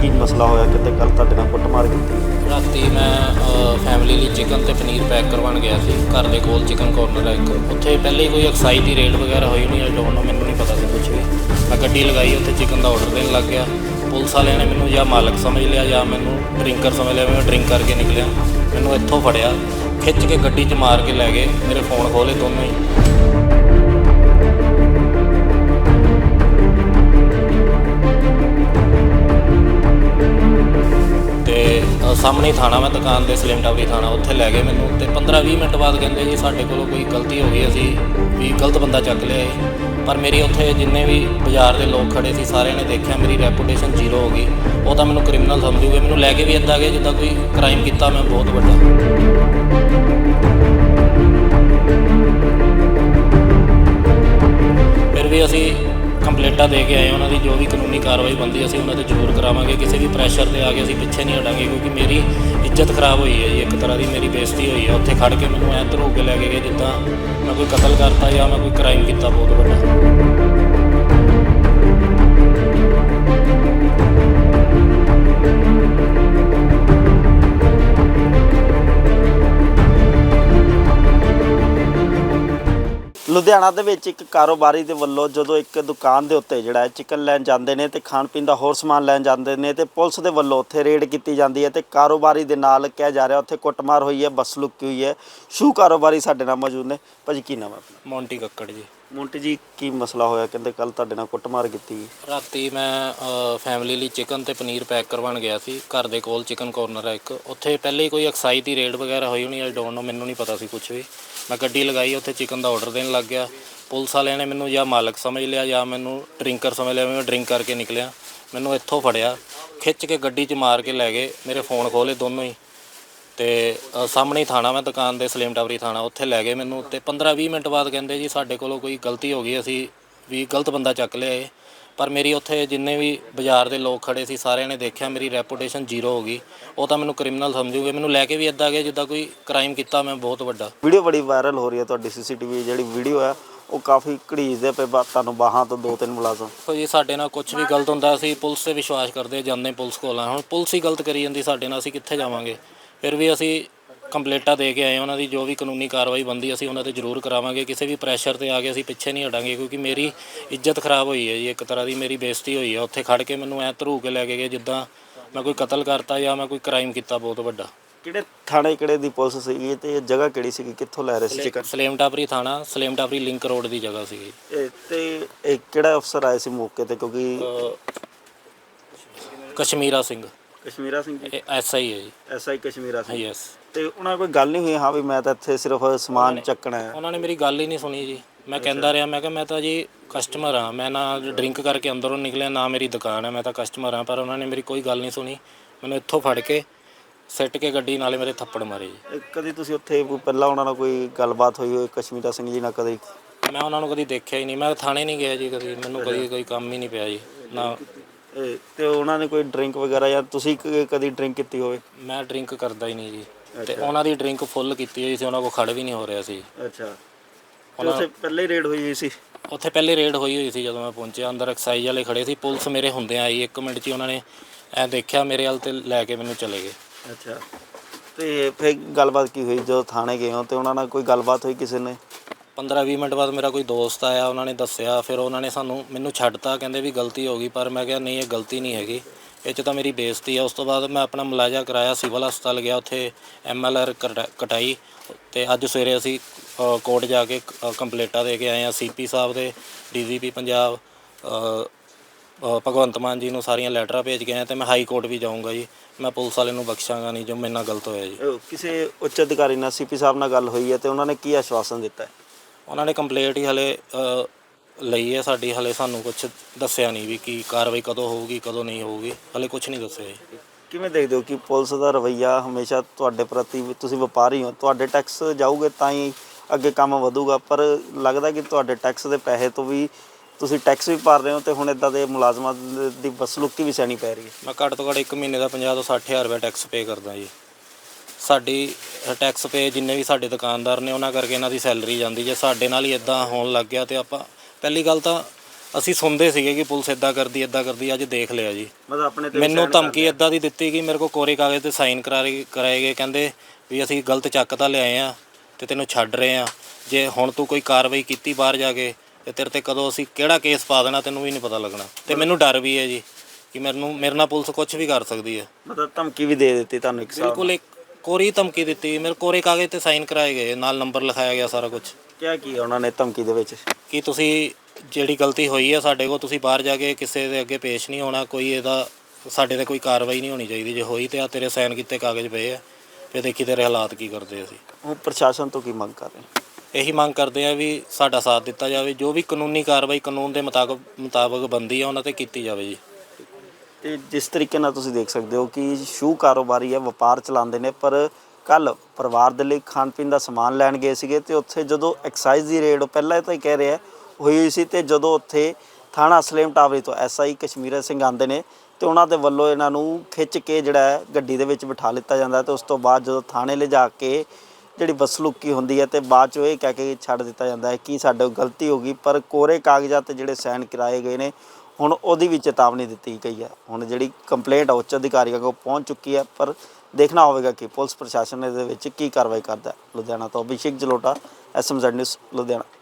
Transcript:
ਕੀ ਮਸਲਾ ਹੋਇਆ? ਕਿਤੇ ਕੱਲ ਤੁਹਾਡੇ ਨਾਲ ਕੁੱਟਮਾਰ ਕੀਤੀ? ਰਾਤੀ ਮੈਂ ਫੈਮਿਲੀ ਲਈ ਚਿਕਨ ਤੇ ਪਨੀਰ ਪੈਕ ਕਰਵਾਉਣ ਗਿਆ ਸੀ। ਘਰ ਦੇ ਕੋਲ ਚਿਕਨ ਕੋਰਨਰ ਹੈ ਇੱਕ। ਉੱਥੇ ਪਹਿਲੇ ਹੀ ਕੋਈ ਐਕਸਾਈਜ਼ ਦੀ ਰੇਟ ਵਗੈਰਾ ਹੋਈ ਨਹੀਂ ਆਈ ਡੋਨਟ ਨੋ ਮੈਨੂੰ ਨਹੀਂ ਪਤਾ ਸੀ ਕੁਝ ਵੀ। ਮੈਂ ਗੱਡੀ ਲਗਾਈ, ਉੱਥੇ ਚਿਕਨ ਦਾ ਆਰਡਰ ਦੇਣ ਲੱਗ ਗਿਆ। ਪੁਲਿਸ ਵਾਲਿਆਂ ਨੇ ਮੈਨੂੰ ਜਾਂ ਮਾਲਕ ਸਮਝ ਲਿਆ, ਜਾਂ ਮੈਨੂੰ ਡਰਿੰਕਰ ਸਮਝ ਲਿਆ, ਮੈਂ ਡਰਿੰਕ ਕਰਕੇ ਨਿਕਲਿਆ। ਮੈਨੂੰ ਇੱਥੋਂ ਫੜਿਆ। ਖਿੱਚ ਕੇ ਗੱਡੀ 'ਚ ਮਾਰ ਕੇ ਲੈ ਗਏ। ਮੇਰੇ ਫੋਨ ਖੋਲੇ ਦੋਨੋਂ ਹੀ। ਸਾਹਮਣੇ ਥਾਣਾ ਮੈਂ ਦੁਕਾਨ ਦੇ ਸਲਿਮ ਟਾਵਰੀ ਥਾਣਾ, ਉੱਥੇ ਲੈ ਗਏ ਮੈਨੂੰ। ਤੇ 15-20 ਮਿੰਟ ਬਾਅਦ ਕਹਿੰਦੇ ਜੀ ਸਾਡੇ ਕੋਲੋਂ ਕੋਈ ਗਲਤੀ ਹੋ ਗਈ, ਅਸੀਂ ਵੀ ਗਲਤ ਬੰਦਾ ਚੱਕ ਲਿਆ ਇਹ ਪਰ ਮੇਰੀ ਉੱਥੇ ਜਿੰਨੇ ਵੀ ਬਾਜ਼ਾਰ ਦੇ ਲੋਕ ਖੜੇ ਸੀ, ਸਾਰਿਆਂ ਨੇ ਦੇਖਿਆ ਮੇਰੀ ਰੈਪੂਟੇਸ਼ਨ ਜ਼ੀਰੋ ਹੋ ਗਈ। ਉਹ ਤਾਂ ਮੈਨੂੰ ਕ੍ਰਿਮੀਨਲ ਸਮਝੂਗੇ ਮੈਨੂੰ ਲੈ ਕੇ ਵੀ ਇੱਦਾਂ ਗਏ ਜਿੱਦਾਂ ਕੋਈ ਕ੍ਰਾਈਮ ਕੀਤਾ ਮੈਂ ਬਹੁਤ ਵੱਡਾ। ਫਿਰ ਵੀ ਅਸੀਂ ਕੰਪਲੇਂਟਾਂ ਦੇ ਕੇ ਆਏ ਉਹਨਾਂ ਦੀ ਜੋ ਵੀ ਕਾਨੂੰਨੀ ਕਾਰਵਾਈ ਬੰਦੀ ਅਸੀਂ ਉਹਨਾਂ ਤੇ ਜ਼ਰੂਰ ਕਰਾਵਾਂਗੇ, ਕਿਸੇ ਵੀ ਪ੍ਰੈਸ਼ਰ ਤੇ ਆ ਕੇ ਅਸੀਂ ਪਿੱਛੇ ਨਹੀਂ ਹਟਾਂਗੇ, ਕਿਉਂਕਿ ਮੇਰੀ ਇੱਜ਼ਤ ਖਰਾਬ ਹੋਈ ਹੈ ਜੀ, ਇੱਕ ਤਰ੍ਹਾਂ ਦੀ ਮੇਰੀ ਬੇਇੱਜ਼ਤੀ ਹੋਈ ਹੈ। ਉੱਥੇ ਖੜ ਕੇ ਮੈਨੂੰ ਐਂ ਧਰੋ ਕੇ ਲੈ ਕੇ ਗਏ, ਜਿੱਦਾਂ ਮੈਂ ਕੋਈ ਕਤਲ ਕਰਤਾ ਜਾਂ ਮੈਂ ਕੋਈ ਕ੍ਰਾਈਮ ਕੀਤਾ ਬਹੁਤ ਵੱਡਾ। ਲੁਧਿਆਣਾ ਦੇ ਵਿੱਚ ਇੱਕ ਕਾਰੋਬਾਰੀ ਦੇ ਵੱਲੋਂ ਜਦੋਂ ਇੱਕ ਦੁਕਾਨ ਦੇ ਉੱਤੇ ਜਿਹੜਾ ਹੈ ਚਿਕਨ ਲੈਣ ਜਾਂਦੇ ਨੇ ਤੇ ਖਾਣ ਪੀਣ ਦਾ ਹੋਰ ਸਮਾਨ ਲੈਣ ਜਾਂਦੇ ਨੇ ਤੇ ਪੁਲਿਸ ਦੇ ਵੱਲੋਂ ਉੱਥੇ ਰੇਡ ਕੀਤੀ ਜਾਂਦੀ ਹੈ ਤੇ ਕਾਰੋਬਾਰੀ ਦੇ ਨਾਲ ਕਿਹਾ ਜਾ ਰਿਹਾ ਉੱਥੇ ਕੁੱਟਮਾਰ ਹੋਈ ਹੈ, ਬਸ ਲੁੱਕੀ ਹੋਈ ਹੈ। ਸ਼ੂ ਕਾਰੋਬਾਰੀ ਸਾਡੇ ਨਾਲ ਮੌਜੂਦ ਨੇ। ਭਾਜੀ, ਕੀ ਨਾਮ ਹੈ ਆਪਣਾ? ਮੌਂਟੀ ਕੱਕੜ ਜੀ। ਮੋਂਟੀ ਜੀ, ਕੀ ਮਸਲਾ ਹੋਇਆ? ਕਹਿੰਦੇ ਕੱਲ ਤੁਹਾਡੇ ਨਾਲ ਕੁੱਟਮਾਰ ਕੀਤੀ। ਰਾਤੀ ਮੈਂ ਫੈਮਿਲੀ ਲਈ ਚਿਕਨ ਤੇ ਪਨੀਰ ਪੈਕ ਕਰਵਾਉਣ ਗਿਆ ਸੀ। ਘਰ ਦੇ ਕੋਲ ਚਿਕਨ ਕੋਰਨਰ ਹੈ ਇੱਕ। ਉੱਥੇ ਪਹਿਲੇ ਹੀ ਕੋਈ ਐਕਸਾਈਜ਼ ਦੀ ਰੇਟ ਵਗੈਰਾ ਹੋਈ ਹੋਣੀ ਆਈ ਡੋਨਟ ਨੋ ਮੈਨੂੰ ਨਹੀਂ ਪਤਾ ਸੀ ਕੁਝ ਵੀ। ਮੈਂ ਗੱਡੀ ਲਗਾਈ, ਉੱਥੇ ਚਿਕਨ ਦਾ ਆਰਡਰ ਦੇਣ ਲੱਗ ਗਿਆ। ਪੁਲਿਸ ਵਾਲਿਆਂ ਨੇ ਮੈਨੂੰ ਜਾਂ ਮਾਲਕ ਸਮਝ ਲਿਆ ਜਾਂ ਮੈਨੂੰ ਡਰਿੰਕਰ ਸਮਝ ਲਿਆ, ਮੈਂ ਡਰਿੰਕ ਕਰਕੇ ਨਿਕਲਿਆ। ਮੈਨੂੰ ਇੱਥੋਂ ਫੜਿਆ। ਖਿੱਚ ਕੇ ਗੱਡੀ 'ਚ ਮਾਰ ਕੇ ਲੈ ਗਏ। ਮੇਰੇ ਫੋਨ ਖੋਲੇ ਦੋਨੋਂ ਹੀ। ਤੇ ਅ, ਸਾਹਮਣੇ ਹੀ ਥਾਣਾ ਮੈਂ ਦੁਕਾਨ ਦੇ ਸਲੀਮ ਟਾਵਰੀ ਥਾਣਾ। ਉੱਥੇ ਲੈ ਗਏ ਮੈਨੂੰ ਤੇ 15-20 ਮਿੰਟ ਬਾਅਦ ਕਹਿੰਦੇ ਜੀ ਸਾਡੇ ਕੋਲੋਂ ਕੋਈ ਗਲਤੀ ਹੋ ਗਈ ਅਸੀਂ ਵੀ ਗਲਤ ਬੰਦਾ ਚੱਕ ਲਿਆ ਇਹ। ਪਰ ਮੇਰੀ ਉੱਥੇ ਜਿੰਨੇ ਵੀ ਬਾਜ਼ਾਰ ਦੇ ਲੋਕ ਖੜੇ ਸੀ ਸਾਰਿਆਂ ਨੇ ਦੇਖਿਆ ਮੇਰੀ ਰੈਪੂਟੇਸ਼ਨ ਜ਼ੀਰੋ ਹੋ ਗਈ। ਉਹ ਤਾਂ ਮੈਨੂੰ ਕ੍ਰਿਮੀਨਲ ਸਮਝੂਗੇ। ਮੈਨੂੰ ਲੈ ਕੇ ਵੀ ਇੱਦਾਂ ਗਏ ਜਿੱਦਾਂ ਕੋਈ ਕ੍ਰਾਈਮ ਕੀਤਾ ਮੈਂ ਬਹੁਤ ਵੱਡਾ। ਵੀਡੀਓ ਬੜੀ ਵਾਇਰਲ ਹੋ ਰਹੀ ਹੈ ਤੁਹਾਡੀ ਸੀਸੀਟੀਵੀ ਜਿਹੜੀ ਵੀਡੀਓ ਹੈ ਉਹ ਕਾਫੀ ਘੜੀਸਦੇ ਪਏ ਬਾ- ਤੁਹਾਨੂੰ ਬਾਹਾਂ ਤੋਂ ਦੋ ਤਿੰਨ ਮੁਲਾਜ਼ਮ। ਦੇਖੋ ਜੀ ਸਾਡੇ ਨਾਲ ਕੁਝ ਵੀ ਗਲਤ ਹੁੰਦਾ ਅਸੀਂ ਪੁਲਿਸ ਤੇ ਵਿਸ਼ਵਾਸ ਕਰਦੇ ਜਾਂਦੇ ਪੁਲਿਸ ਕੋਲ। ਆ ਹੁਣ ਪੁਲਿਸ ਹੀ ਗਲਤ ਕਰੀ ਜਾਂਦੀ ਸਾਡੇ ਨਾਲ ਅਸੀਂ ਕਿੱਥੇ ਜਾਵਾਂਗੇ? ਫਿਰ ਵੀ ਅਸੀਂ ਕੰਪਲੇਂਟਾਂ ਦੇ ਕੇ ਆਏ ਉਹਨਾਂ ਦੀ ਜੋ ਵੀ ਕਾਨੂੰਨੀ ਕਾਰਵਾਈ ਬੰਦੀ ਅਸੀਂ ਉਹਨਾਂ ਤੇ ਜ਼ਰੂਰ ਕਰਾਵਾਂਗੇ। ਕਿਸੇ ਵੀ ਪ੍ਰੈਸ਼ਰ ਤੇ ਆ ਕੇ ਅਸੀਂ ਪਿੱਛੇ ਨਹੀਂ ਹਟਾਂਗੇ ਕਿਉਂਕਿ ਮੇਰੀ ਇੱਜ਼ਤ ਖਰਾਬ ਹੋਈ ਹੈ ਜੀ ਇੱਕ ਤਰ੍ਹਾਂ ਦੀ ਮੇਰੀ ਬੇਇੱਜ਼ਤੀ ਹੋਈ ਹੈ ਉੱਥੇ ਖੜ ਕੇ ਮੈਨੂੰ ਐ ਧਰੂ ਕੇ ਲੈ ਕੇ ਗਏ ਜਿੱਦਾਂ ਮੈਂ ਕੋਈ ਕਤਲ ਕਰਤਾ ਜਾਂ ਮੈਂ ਕੋਈ ਕ੍ਰਾਈਮ ਕੀਤਾ ਬਹੁਤ ਵੱਡਾ। ਕਿਹੜੇ ਥਾਣੇ ਕਿਹੜੇ ਦੀ ਪੁਲਿਸ ਸੀਗੀ ਤੇ ਇਹ ਜਗ੍ਹਾ ਕਿਹੜੀ ਸੀਗੀ? ਕਿੱਥੋਂ ਲੈ ਰਹੇ ਸੀ ਚਿਕਨ? ਸਲੇਮ ਟਾਪਰੀ ਥਾਣਾ ਸਲੇਮ ਟਾਪਰੀ ਲਿੰਕ ਰੋਡ ਦੀ ਜਗ੍ਹਾ ਸੀਗੀ। ਇਹ ਤੇ ਇਹ ਕਿਹੜਾ ਅਫਸਰ ਆਏ ਸੀ ਮੌਕੇ ਤੇ? ਕਿਉਂਕਿ ਕਸ਼ਮੀਰਾ ਸਿੰਘ। ਕਸ਼ਮੀਰਾ ਸਿੰਘ ਜੀ? ਐਸਆਈ ਹੈ ਜੀ। ਐਸਆਈ ਕਸ਼ਮੀਰਾ ਸਿੰਘ। ਯੈਸ ਤੇ ਉਹਨਾਂ ਕੋਈ ਗੱਲ ਨਹੀਂ ਹੋਈ? ਹਾਂ ਵੀ ਮੈਂ ਤਾਂ ਇੱਥੇ ਸਿਰਫ ਸਮਾਨ ਚੱਕਣਾ ਹੈ। ਉਹਨਾਂ ਨੇ ਮੇਰੀ ਗੱਲ ਹੀ ਨਹੀਂ ਸੁਣੀ ਜੀ। ਮੈਂ ਕਹਿੰਦਾ ਰਿਹਾ ਮੈਂ ਕਿਹਾ ਮੈਂ ਤਾਂ ਜੀ ਕਸਟਮਰ ਆ ਮੈਂ ਨਾ ਡਰਿੰਕ ਕਰਕੇ ਅੰਦਰੋਂ ਨਿਕਲਿਆ ਨਾ ਮੇਰੀ ਦੁਕਾਨ ਹੈ ਮੈਂ ਤਾਂ ਕਸਟਮਰ ਆ ਪਰ ਉਹਨਾਂ ਨੇ ਮੇਰੀ ਕੋਈ ਗੱਲ ਨਹੀਂ ਸੁਣੀ। ਮੈਨੂੰ ਇੱਥੋਂ ਫੜ ਕੇ ਸਿੱਟ ਕੇ ਗੱਡੀ ਨਾਲੇ ਮੇਰੇ ਥੱਪੜ ਮਾਰੇ ਜੀ। ਇਹ ਕਦੀ ਤੁਸੀਂ ਉੱਥੇ ਕੋਈ ਪਹਿਲਾਂ ਉਹਨਾਂ ਨਾਲ ਕੋਈ ਗੱਲਬਾਤ ਹੋਈ ਹੋਈ ਕਸ਼ਮੀਰਾ ਸਿੰਘ ਜੀ ਨਾਲ ਕਦੇ? ਮੈਂ ਉਹਨਾਂ ਨੂੰ ਕਦੀ ਦੇਖਿਆ ਹੀ ਨਹੀਂ। ਮੈਂ ਥਾਣੇ ਨਹੀਂ ਗਿਆ ਜੀ ਕਦੀ। ਮੈਨੂੰ ਕਦੀ ਕੋਈ ਕੰਮ ਹੀ ਨਹੀਂ ਪਿਆ ਜੀ। ਨਾ ਇਹ ਤੇ ਉਹਨਾਂ ਨੇ ਕੋਈ ਡਰਿੰਕ ਵਗੈਰਾ ਜਾਂ ਤੁਸੀਂ ਕ- ਕਦੀ ਡਰਿੰਕ ਕੀਤੀ ਹੋਵੇ? ਮੈਂ ਡਰਿੰਕ ਕਰਦਾ ਹੀ ਨਹੀਂ ਜੀ। ਤੇ ਉਹਨਾਂ ਦੀ ਡਰਿੰਕ ਫੁੱਲ ਕੀਤੀ ਹੋਈ ਸੀ ਉਹਨਾਂ ਕੋਲ ਖੜ ਵੀ ਨਹੀਂ ਹੋ ਰਿਹਾ ਸੀ। ਅੱਛਾ। ਤੇ ਉੱਥੇ ਪਹਿਲੇ ਰੇਡ ਹੋਈ ਹੋਈ ਸੀ? ਉੱਥੇ ਪਹਿਲੇ ਰੇਡ ਹੋਈ ਹੋਈ ਸੀ ਜਦੋਂ ਮੈਂ ਪਹੁੰਚਿਆ ਅੰਦਰ ਐਕਸਾਈਜ਼ ਵਾਲੇ ਖੜੇ ਸੀ। ਪੁਲਿਸ ਮੇਰੇ ਹੁੰਦੇ ਆਈ ਇੱਕ ਮਿੰਟ 'ਚ ਹੀ ਉਹਨਾਂ ਨੇ ਐ ਦੇਖਿਆ ਮੇਰੇ ਵੱਲ ਤੇ ਲੈ ਕੇ ਮੈਨੂੰ ਚਲੇ ਗਏ। ਅੱਛਾ। ਤੇ ਫਿਰ ਗੱਲਬਾਤ ਕੀ ਹੋਈ? ਜਦੋਂ ਥਾਣੇ ਗਏ ਹੋ ਤੇ ਉਹਨਾਂ ਨਾਲ ਕੋਈ ਗੱਲਬਾਤ ਹੋਈ ਕਿਸੇ ਨੇ? 15-20 ਮਿੰਟ ਬਾਅਦ ਮੇਰਾ ਕੋਈ ਦੋਸਤ ਆਇਆ ਉਹਨਾਂ ਨੇ ਦੱਸਿਆ ਫਿਰ ਉਹਨਾਂ ਨੇ ਸਾਨੂੰ ਮੈਨੂੰ ਛੱਡਤਾ ਕਹਿੰਦੇ ਵੀ ਗਲਤੀ ਹੋ ਗਈ ਪਰ ਮੈਂ ਕਿਹਾ ਨਹੀਂ ਇਹ ਗਲਤੀ ਨਹੀਂ ਹੈਗੀ। ਇਹ 'ਚ ਤਾਂ ਮੇਰੀ ਬੇਇੱਜ਼ਤੀ ਆ। ਉਸ ਤੋਂ ਬਾਅਦ ਮੈਂ ਆਪਣਾ ਮੁਲਾਜ਼ਾ ਕਰਾਇਆ ਸਿਵਲ ਹਸਪਤਾਲ ਗਿਆ ਉੱਥੇ ਐਮਐਲਆਰ ਕਟਾਈ। ਤੇ ਅੱਜ ਸਵੇਰੇ ਅਸੀਂ ਕੋਰਟ ਜਾ ਕੇ ਅ, ਕੰਪਲੇਂਟਾਂ ਦੇ ਕੇ ਆਏ ਆ ਸੀਪੀ ਸਾਹਿਬ ਦੇ ਡੀਜੀਪੀ ਪੰਜਾਬ ਅ, ਅ, ਭਗਵੰਤ ਮਾਨ ਜੀ ਨੂੰ ਸਾਰੀਆਂ ਲੈਟਰਾਂ ਭੇਜ ਕੇ ਆਏ ਤੇ ਮੈਂ ਹਾਈ ਕੋਰਟ ਵੀ ਜਾਊਂਗਾ ਜੀ। ਮੈਂ ਪੁਲਿਸ ਵਾਲੇ ਨੂੰ ਬਖਸ਼ਾਂਗਾ ਨਹੀਂ ਜੋ ਮੇਰੇ ਨਾਲ ਗਲਤ ਹੋਇਆ ਜੀ। ਕਿਸੇ ਉੱਚ ਅਧਿਕਾਰੀ ਨਾਲ ਸੀਪੀ ਸਾਹਿਬ ਨਾਲ ਗੱਲ ਹੋਈ ਹੈ ਤੇ ਉਹਨਾਂ ਨੇ ਕੀ ਆਸ਼ਵਾਸਨ ਦਿੱਤਾ ਹੈ? ਉਹਨਾਂ ਨੇ ਕੰਪਲੇਂਟ ਹੀ ਹਲੇ ਲਈ ਹੈ ਸਾਡੀ ਹਲੇ ਸਾਨੂੰ ਕੁਝ ਦੱਸਿਆ ਨਹੀਂ ਵੀ ਕੀ ਕਾਰਵਾਈ ਕਦੋਂ ਹੋਊਗੀ ਕਦੋਂ ਨਹੀਂ ਹੋਊਗੀ ਹਲੇ ਕੁਝ ਨਹੀਂ ਦੱਸਿਆ ਜੀ। ਕਿਵੇਂ ਦੇਖਦੇ ਹੋ ਕਿ ਪੁਲਿਸ ਦਾ ਰਵੱਈਆ ਹਮੇਸ਼ਾ ਤੁਹਾਡੇ ਪ੍ਰਤੀ ਤੁਸੀਂ ਵਪਾਰੀ ਹੋ ਤੁਹਾਡੇ ਟੈਕਸ ਜਾਊਗੇ ਤਾਂ ਹੀ ਅੱਗੇ ਕੰਮ ਵਧੂਗਾ ਪਰ ਲੱਗਦਾ ਕਿ ਤੁਹਾਡੇ ਟੈਕਸ ਦੇ ਪੈਸੇ ਤੋਂ ਵੀ ਤੁਸੀਂ ਟੈਕਸ ਵੀ ਭਰ ਰਹੇ ਹੋ ਤੇ ਹੁਣ ਇਦਾਂ ਦੇ ਮੁਲਾਜ਼ਮਾਂ ਦੇ- ਬਸਲੁਕੀ ਵੀ ਸਹਿਣੀ ਪੈ ਰਹੀ ਹੈ। ਮੈਂ ਘੱਟ ਤੋਂ ਘੱਟ ਇੱਕ ਮਹੀਨੇ ਦਾ 50 ਤੋਂ 60 ਹਜ਼ਾਰ ਰੁਪਏ ਟੈਕਸ ਪੇ ਕਰਦਾ ਜੀ। ਸਾਡੀ ਟੈਕਸ ਪੇ ਜਿੰਨੇ ਵੀ ਸਾਡੇ ਦੁਕਾਨਦਾਰ ਨੇ ਉਹਨਾਂ ਕਰਕੇ ਇਹਨਾਂ ਦੀ ਸੈਲਰੀ ਜਾਂਦੀ ਜੇ ਸਾਡੇ ਨਾਲ ਹੀ ਇਦਾਂ ਹੋਣ ਲੱਗ ਗਿਆ ਤੇ ਆਪਾਂ ਪਹਿਲੀ ਗੱਲ ਤਾਂ ਅਸੀਂ ਸੁਣਦੇ ਸੀਗੇ ਕਿ ਪੁਲਿਸ ਇਦਾਂ ਕਰਦੀ ਇਦਾਂ ਕਰਦੀ ਅੱਜ ਦੇਖ ਲਿਆ ਜੀ। ਮਤਲਬ ਆਪਣੇ ਤੇ ਮੈਨੂੰ ਧਮਕੀ ਇਦਾਂ ਦੀ ਦਿੱਤੀ ਕਿ ਮੇਰੇ ਕੋਲ ਕੋਰੇ ਕਾਗਜ਼ ਤੇ ਸਾਈਨ ਕਰਾਏ ਕਰਾਏ ਗਏ ਕਹਿੰਦੇ ਵੀ ਅਸੀਂ ਗਲਤ ਚੱਕ ਤਾਂ ਲਿਆਏ ਆ ਤੇ ਤੈਨੂੰ ਛੱਡ ਰਹੇ ਆ। ਜੇ ਹੁਣ ਤੂੰ ਕੋਈ ਕਾਰਵਾਈ ਕੀਤੀ ਬਾਹਰ ਜਾ ਕੇ ਤੇ ਤੇਰੇ ਤੇ ਕਦੋਂ ਅਸੀਂ ਕਿਹੜਾ ਕੇਸ ਪਾ ਦੇਣਾ ਤੈਨੂੰ ਵੀ ਨਹੀਂ ਪਤਾ ਲੱਗਣਾ। ਤੇ ਮੈਨੂੰ ਡਰ ਵੀ ਹੈ ਜੀ ਕਿ ਮੈਨੂੰ ਮੇਰੇ ਨਾਲ ਪੁਲਿਸ ਕੁਝ ਵੀ ਕਰ ਸਕਦੀ ਹੈ। ਮਤਲਬ ਧਮਕੀ ਵੀ ਦੇ ਦਿੱਤੀ ਤੁਹਾਨੂੰ ਇੱਕ ਸਾਲ ਬਿਲਕੁਲ ਇੱਕ ਕੋਰੀ ਧਮਕੀ ਦਿੱਤੀ। ਮੇਰੇ ਕੋਰੇ ਕਾਗਜ਼ ਤੇ ਸਾਈਨ ਕਰਾਏ ਗਏ। ਨਾਲ ਨੰਬਰ ਲਿਖਾਇਆ ਗਿਆ ਸਾਰਾ ਕੁਝ ਕਿਆ ਕੀ ਉਹਨਾਂ ਨੇ ਧਮਕੀ ਦੇ ਵਿੱਚ? ਕਿ ਤੁਸੀਂ ਜਿਹੜੀ ਗਲਤੀ ਹੋਈ ਹੈ ਸਾਡੇ ਕੋਲ ਤੁਸੀਂ ਬਾਹਰ ਜਾ ਕੇ ਕਿਸੇ ਦੇ ਅੱਗੇ ਪੇਸ਼ ਨਹੀਂ ਹੋਣਾ। ਕੋਈ ਇਹਦਾ ਸਾਡੇ ਤੇ ਕੋਈ ਕਾਰਵਾਈ ਨਹੀਂ ਹੋਣੀ ਚਾਹੀਦੀ। ਜੇ ਹੋਈ ਤੇ ਆ ਤੇਰੇ ਸਾਈਨ ਕੀਤੇ ਕਾਗਜ਼ ਪਏ ਆ। ਫਿਰ ਦੇਖੀ ਤੇਰੇ ਹਾਲਾਤ ਕੀ ਕਰਦੇ ਅਸੀਂ। ਹੁਣ ਪ੍ਰਸ਼ਾਸਨ ਤੋਂ ਕੀ ਮੰਗ ਕਰ ਰਹੇ ਹੋ? ਇਹੀ ਮੰਗ ਕਰਦੇ ਆ ਵੀ ਸਾਡਾ ਸਾਥ ਦਿੱਤਾ ਜਾਵੇ। ਜੋ ਵੀ ਕਾਨੂੰਨੀ ਕਾਰਵਾਈ ਕਾਨੂੰਨ ਦੇ ਮੁਤਾਬਕ ਮੁਤਾਬਕ ਬੰਦੀ ਆ ਉਹਨਾਂ ਤੇ ਕੀਤੀ ਜਾਵੇ ਜੀ। ਤੇ ਜਿਸ ਤਰੀਕੇ ਨਾਲ ਤੁਸੀਂ ਦੇਖ ਸਕਦੇ ਹੋ ਕਿ ਸ਼ੂ ਕਾਰੋਬਾਰੀ ਹੈ, ਵਪਾਰ ਚਲਾਉਂਦੇ ਨੇ, ਪਰ ਕੱਲ ਪਰਿਵਾਰ ਦੇ ਲਈ ਖਾਣ ਪੀਣ ਦਾ ਸਮਾਨ ਲੈਣ ਗਏ ਸੀਗੇ ਤੇ ਉੱਥੇ ਜਦੋਂ ਐਕਸਾਈਜ਼ ਦੀ ਰੇਡ ਪਹਿਲਾਂ ਤਾਂ ਹੀ ਕਹਿ ਰਿਹਾ ਹੋਈ ਹੋਈ ਸੀ ਤੇ ਜਦੋਂ ਉੱਥੇ ਥਾਣਾ ਸਲੇਮ ਟਾਵਰੀ ਤੋਂ ਐਸਆਈ ਕਸ਼ਮੀਰ ਸਿੰਘ ਆਂਦੇ ਨੇ ਤੇ ਉਹਨਾਂ ਦੇ ਵੱਲੋਂ ਇਹਨਾਂ ਨੂੰ ਖਿੱਚ ਕੇ ਜਿਹੜਾ ਗੱਡੀ ਦੇ ਵਿੱਚ ਬਿਠਾ ਲਿੱਤਾ ਜਾਂਦਾ ਹੈ ਤੇ ਉਸ ਤੋਂ ਬਾਅਦ ਜਦੋਂ ਥਾਣੇ ਲਿਜਾ ਕੇ ਜਿਹੜੀ ਬਸਲੂਕੀ ਹੁੰਦੀ ਹੈ ਤੇ ਬਾਅਦ ਚੋਂ ਇਹ ਕਹਿ ਕੇ ਛੱਡ ਦਿੱਤਾ ਜਾਂਦਾ ਹੈ ਕਿ ਸਾਡੇ ਗਲਤੀ ਹੋ ਗਈ, ਪਰ ਕੋਰੇ ਕਾਗਜ਼ਾਂ ਤੇ ਜਿਹੜੇ ਸਾਈਨ ਕਰਾਏ ਗਏ ਨੇ ਹੁਣ ਉਹਦੀ ਵੀ ਚੇਤਾਵਨੀ ਦਿੱਤੀ ਗਈ ਹੈ ਹੁਣ ਜਿਹੜੀ ਕੰਪਲੇਂਟ ਉੱਚ ਅਧਿਕਾਰੀਆਂ ਕੋਲ ਪਹੁੰਚ ਚੁੱਕੀ ਹੈ ਪਰ ਦੇਖਣਾ ਹੋਵੇਗਾ ਕਿ ਪੁਲਿਸ ਪ੍ਰਸ਼ਾਸਨ ਇਹਦੇ ਵਿੱਚ ਕੀ ਕਾਰਵਾਈ ਕਰਦਾ ਹੈ। ਲੁਧਿਆਣਾ ਤੋਂ ਅਭਿਸ਼ੇਕ ਜਲੋਟਾ, ਐਸਐਮਜ਼ੈਡ ਨਿਊਜ਼, ਲੁਧਿਆਣਾ।